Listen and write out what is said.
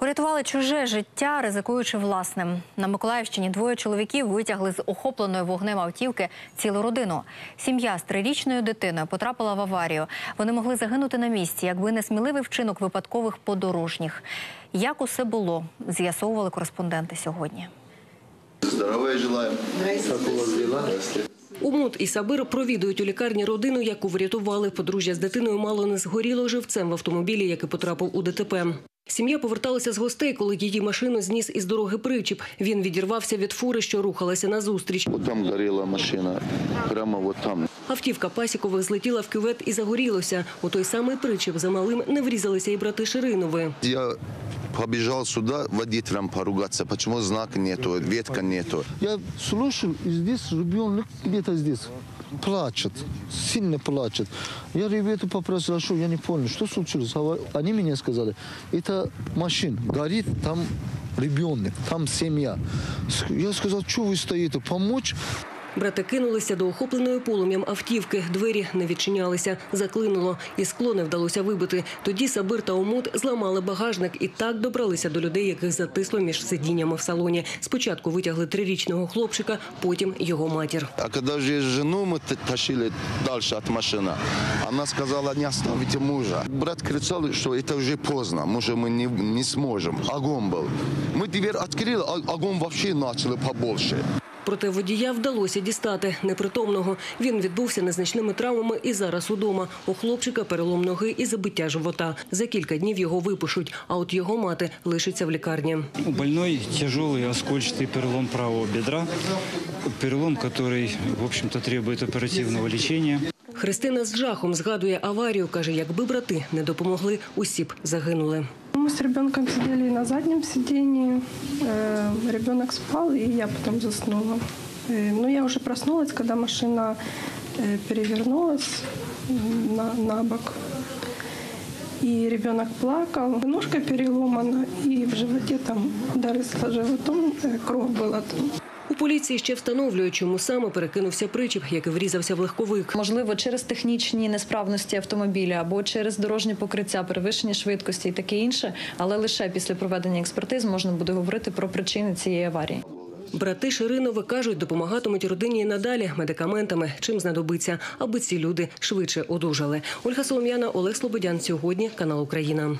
Урятували чуже життя, ризикуючи власним. На Миколаївщині двоє чоловіків витягли з охопленої вогнем автівки цілу родину. Сім'я з трирічною дитиною потрапила в аварію. Вони могли загинути на місці, якби не сміливий вчинок випадкових подорожніх. Як усе було, з'ясовували кореспонденти сьогодні. Вас дела? Умут і Сабир провідують у лікарні родину, яку врятували. Подружжя з дитиною мало не згоріло живцем в автомобілі, який потрапив у ДТП. Сім'я поверталася з гостей, коли її машину зніс із дороги причіп. Він відірвався від фури, що рухалася назустріч. Вот там горела машина. Прямо вот там. Автівка Пасікових злетіла в кювет і загорілося. У той самий причіп за малим не врізалися і брати Ширинови. Я побежал сюда водителям поругаться. Почему знака нету, ветка нету. Я слушаю, и здесь ребенок где-то здесь плачет, сильно плачет. Я ребята попросил, а что, я не понял, что случилось? Они мне сказали, это машина горит, там ребенок, там семья. Я сказал, что вы стоите, помочь? Брати кинулися до охопленої полум'ям автівки. Двері не відчинялися, заклинуло, і скло не вдалося вибити. Тоді Сабир та Омут зламали багажник і так добралися до людей, яких затисло між сидіннями в салоні. Спочатку витягли трирічного хлопчика, потім його матір. А когда уже жену мы т- тащили дальше от машины, она сказала, не оставите мужа. Брат кричал, что это уже поздно, мужа мы не, не сможем. Огонь был. Мы дверь открыли, а огонь вообще начали побольше. Проте водія вдалося дістати непритомного. Він відбувся незначними травмами і зараз удома. У хлопчика перелом ноги і забиття живота. За кілька днів його випишуть, а от його мати лишиться в лікарні. У больной тяжелый оскольчатый перелом правого бедра, перелом, который, в общем-то, требует оперативного лечения. Христина з жахом згадує аварію. Каже, якби брати не допомогли, усі б загинули. Мы с ребенком сидели на заднем сидении. Э, Ребенок спал, и я потом заснула. Э, Но я уже проснулась, когда машина э, перевернулась м, на, на бок. И ребенок плакал. Ножка переломана, и в животе там удары с животом, э, кровь была там. У поліції ще встановлюють, чому саме перекинувся причіп, який врізався в легковик. Можливо, через технічні несправності автомобіля або через дорожнє покриття, перевищення швидкості і таке інше, але лише після проведення експертиз можна буде говорити про причини цієї аварії. Брати Ширинови кажуть, допомагатимуть родині і надалі медикаментами, чим знадобиться, аби ці люди швидше одужали. Ольга Солом'яна, Олег Слободян. Сьогодні канал Україна.